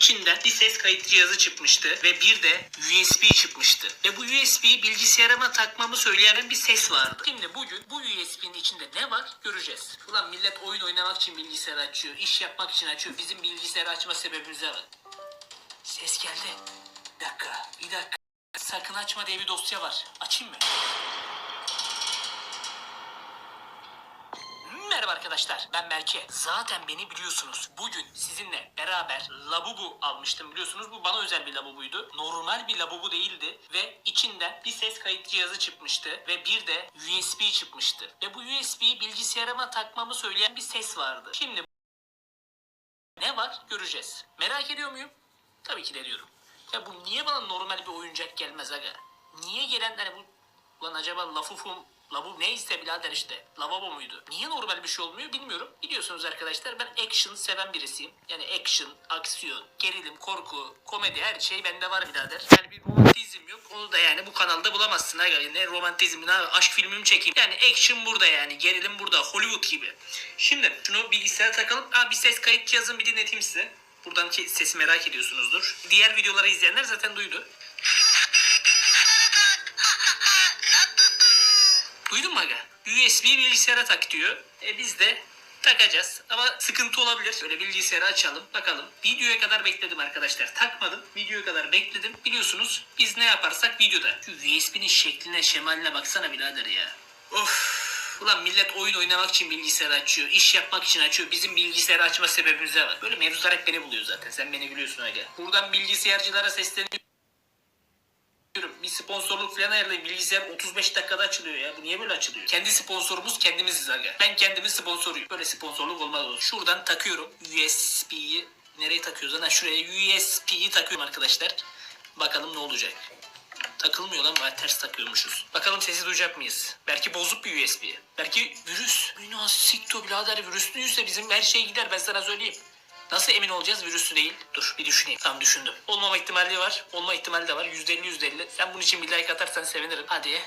içinden bir ses kayıt cihazı çıkmıştı ve bir de USB çıkmıştı. Ve bu USB'yi bilgisayarıma takmamı söyleyen bir ses vardı. Şimdi bugün bu USB'nin içinde ne var göreceğiz. Ulan millet oyun oynamak için bilgisayar açıyor, iş yapmak için açıyor. Bizim bilgisayarı açma sebebimize bak. Ses geldi. Bir dakika, bir dakika. Sakın açma diye bir dosya var. Açayım mı? Merhaba arkadaşlar ben Berke. Zaten beni biliyorsunuz. Bugün sizinle beraber labubu almıştım biliyorsunuz. Bu bana özel bir labubuydu. Normal bir labubu değildi. Ve içinden bir ses kayıt cihazı çıkmıştı. Ve bir de USB çıkmıştı. Ve bu USB'yi bilgisayarıma takmamı söyleyen bir ses vardı. Şimdi ne var göreceğiz. Merak ediyor muyum? Tabii ki de ediyorum. Ya bu niye bana normal bir oyuncak gelmez aga? Niye gelen hani bu Ulan acaba lafufum Labu neyse birader işte. Lavabo muydu? Niye normal bir şey olmuyor bilmiyorum. Biliyorsunuz arkadaşlar ben action seven birisiyim. Yani action, aksiyon, gerilim, korku, komedi her şey bende var birader. Yani bir romantizm yok. Onu da yani bu kanalda bulamazsın. Ha. Ne romantizm ne aşk filmimi çekeyim. Yani action burada yani. Gerilim burada. Hollywood gibi. Şimdi şunu bilgisayara takalım. Aa, bir ses kayıt cihazını bir dinleteyim size. Buradan ki sesi merak ediyorsunuzdur. Diğer videoları izleyenler zaten duydu. Duydun mu aga? USB bilgisayara tak diyor. E biz de takacağız. Ama sıkıntı olabilir. Böyle bilgisayarı açalım. Bakalım. Videoya kadar bekledim arkadaşlar. Takmadım. Videoya kadar bekledim. Biliyorsunuz biz ne yaparsak videoda. Şu USB'nin şekline şemaline baksana birader ya. Of. Ulan millet oyun oynamak için bilgisayar açıyor. iş yapmak için açıyor. Bizim bilgisayarı açma sebebimize bak. Böyle mevzular hep beni buluyor zaten. Sen beni biliyorsun aga. Buradan bilgisayarcılara sesleniyorum. Sponsorluk falan ayarlayın. Bilgisayar 35 dakikada açılıyor ya. Bu niye böyle açılıyor? Kendi sponsorumuz kendimiziz aga. Ben kendimin sponsoruyum. Böyle sponsorluk olmaz olur. Şuradan takıyorum USB'yi. Nereye takıyoruz? Ha, şuraya USB'yi takıyorum arkadaşlar. Bakalım ne olacak. Takılmıyor lan bayağı ters takıyormuşuz. Bakalım sesi duyacak mıyız? Belki bozuk bir USB. Belki virüs. Günah sikto birader virüslüyse bizim her şey gider ben sana söyleyeyim. Nasıl emin olacağız virüsü değil? Dur bir düşüneyim. Tamam düşündüm. Olmama ihtimali var. Olma ihtimali de var. %50 %50. Sen bunun için bir like atarsan sevinirim. Hadi.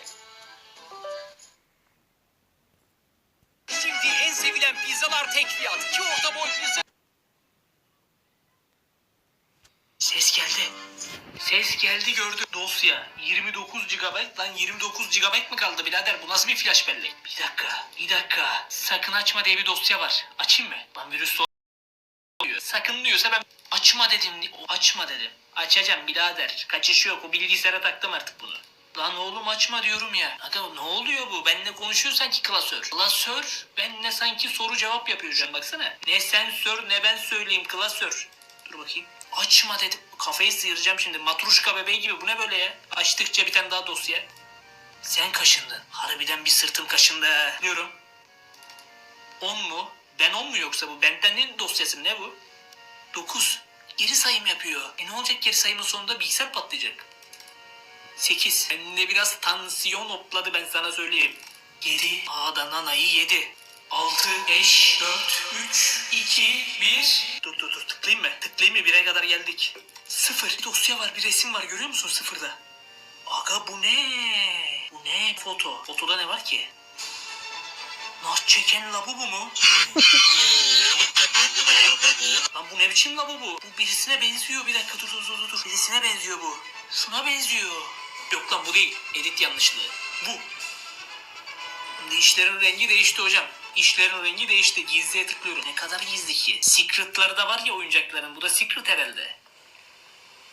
Şimdi en sevilen pizzalar tek fiyat. İki orta boy pizza. Ses geldi. Ses geldi gördüm. Dosya 29 GB lan 29 GB mı kaldı birader bu nasıl bir flash bellek? Bir dakika bir dakika sakın açma diye bir dosya var. Açayım mı? Lan virüs. Sakın diyorsa ben açma dedim. Açma dedim. Açacağım birader. Kaçışı yok. O bilgisayara taktım artık bunu. Lan oğlum açma diyorum ya. Aga ne oluyor bu? Benle konuşuyor sanki klasör. Klasör benle sanki soru cevap yapıyor şu an baksana. Ne sen sor ne ben söyleyeyim klasör. Dur bakayım. Açma dedim. Kafayı sıyıracağım şimdi. Matruşka bebeği gibi. Bu ne böyle ya? Açtıkça bir tane daha dosya. Sen kaşındın. Harbiden bir sırtım kaşındı. Diyorum. 10 mu? Ben 10 mu yoksa bu? Benden ne dosyası? Ne bu? 9. Geri sayım yapıyor. E ne olacak geri sayımın sonunda bilgisayar patlayacak. 8. Bende biraz tansiyon hopladı ben sana söyleyeyim. 7. A'dan anayı 7. 6, 5, 4, 3, 2, 1. Dur dur dur tıklayayım mı? Tıklayayım mı? 1'e kadar geldik. 0. Bir dosya var bir resim var görüyor musun sıfırda? Aga bu ne? Bu ne foto? Fotoda ne var ki? Naş çeken labubu mu? Lan bu ne biçim lavabo? Bu birisine benziyor. Bir dakika dur dur dur dur. Birisine benziyor bu. Şuna benziyor. Yok lan bu değil. Edit yanlışlığı. Bu. Şimdi işlerin rengi değişti hocam. İşlerin rengi değişti. Gizliye tıklıyorum. Ne kadar gizli ki? Secret'ları da var ya oyuncakların. Bu da secret herhalde.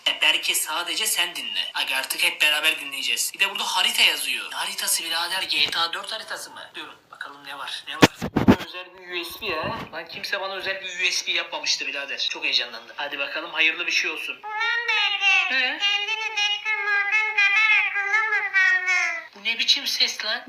E belki sadece sen dinle. Aga artık hep beraber dinleyeceğiz. Bir de burada harita yazıyor. Haritası birader? GTA 4 haritası mı? Diyorum. Bakalım ne var? Ne var? Özel bir USB ya. Lan kimse bana özel bir USB yapmamıştı birader. Çok heyecanlandım. Hadi bakalım hayırlı bir şey olsun. Ulan Berge, He? kendini Dexter Morgan kadar akıllı mı sandın? Bu ne biçim ses lan?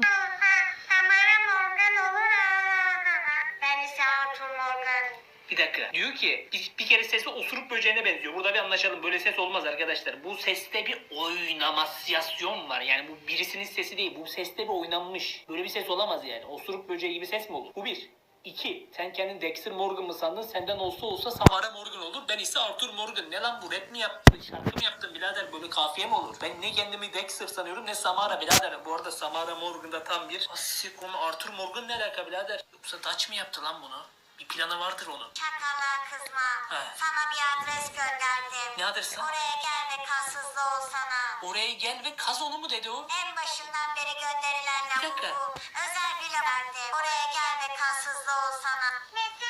Dakika. Diyor ki bir, bir kere sesi osuruk böceğine benziyor. Burada bir anlaşalım. Böyle ses olmaz arkadaşlar. Bu seste bir oynamasyon var. Yani bu birisinin sesi değil. Bu seste bir oynanmış. Böyle bir ses olamaz yani. Osuruk böceği gibi ses mi olur? Bu bir. İki. Sen kendin Dexter Morgan mı sandın? Senden olsa olsa Samara Morgan olur. Ben ise Arthur Morgan. Ne lan bu? Rap mi yaptın? Şarkı mı yaptın birader? Böyle kafiye mi olur? Ben ne kendimi Dexter sanıyorum ne Samara birader. Bu arada Samara Morgan da tam bir. Asikom Arthur Morgan ne alaka birader? Yoksa Dutch mı yaptı lan bunu? Bir planı vardır onun. Çakala kızma. He. Sana bir adres göndermiş. alırsın. Oraya gel ve kansızlı olsana. Oraya gel ve kaz onu mu dedi o? En başından beri gönderilen Bir dakika. lavuğu özel bir verdi. Oraya gel ve kansızlı olsana. Ve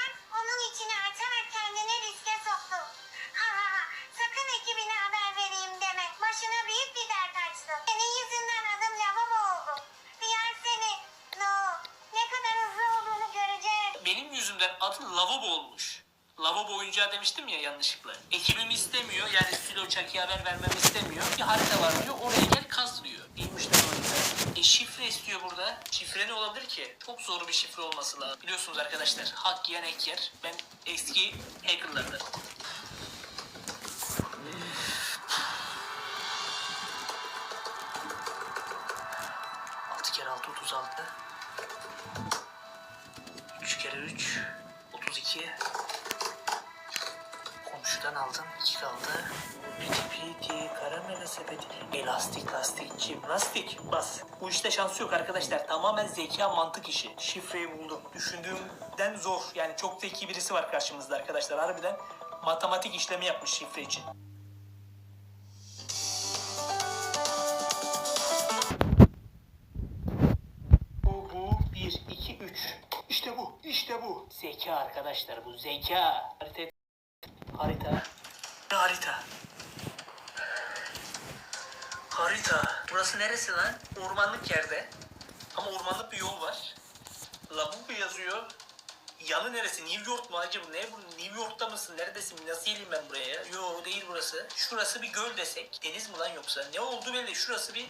Yüzümden adı lavabo olmuş. Lavabo oyuncağı demiştim ya yanlışlıkla. Ekibim istemiyor yani Filo Çakı'ya haber vermemi istemiyor. Bir harita var diyor oraya gel kaz diyor. Lan harita. E şifre istiyor burada. Şifre ne olabilir ki? Çok zor bir şifre olması lazım. Biliyorsunuz arkadaşlar hak yiyen yer. Ben eski hackerlardan. Altı kere altı otuz altı. 3 kere 3 32 Komşudan aldım 2 kaldı. Piti piti karamele sepeti. Elastik lastik jimnastik Bas. Bu işte şans yok arkadaşlar. Tamamen zeka mantık işi. Şifreyi buldum. Düşündüğümden zor. Yani çok zeki birisi var karşımızda arkadaşlar. Harbiden matematik işlemi yapmış şifre için İşte bu, işte bu. Zeka arkadaşlar bu, zeka. Harita. Harita. Harita? Harita. Burası neresi lan? Ormanlık yerde. Ama ormanlık bir yol var. Labubu yazıyor. Yanı neresi? New York mu acaba? Ne bu? New York'ta mısın? Neredesin? Nasıl geleyim ben buraya? ya? Yo değil burası. Şurası bir göl desek. Deniz mi lan yoksa? Ne oldu belli. Şurası bir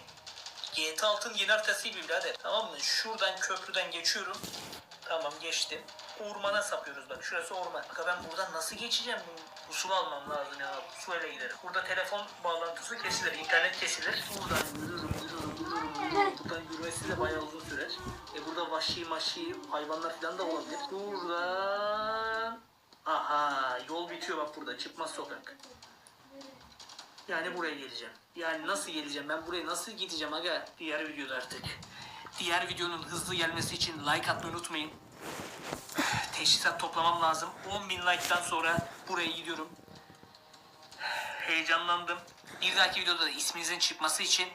GTA 6'ın yeni haritası gibi birader. Tamam mı? Şuradan köprüden geçiyorum. Tamam geçtim. Ormana sapıyoruz bak. Şurası orman. Bak ben buradan nasıl geçeceğim? Usul almam lazım ya. Usulayla giderim. Burada telefon bağlantısı kesilir. internet kesilir. Buradan yürürüm, yürürüm, yürürüm. Buradan yürümesi de bayağı uzun sürer. E burada vahşi maşi hayvanlar falan da olabilir. Buradan... Aha yol bitiyor bak burada. Çıkmaz sokak. Yani buraya geleceğim. Yani nasıl geleceğim? Ben buraya nasıl gideceğim aga? Diğer videoda artık. Diğer videonun hızlı gelmesi için like atmayı unutmayın. Teşhisat toplamam lazım. 10.000 like'tan sonra buraya gidiyorum. Heyecanlandım. Bir dahaki videoda da isminizin çıkması için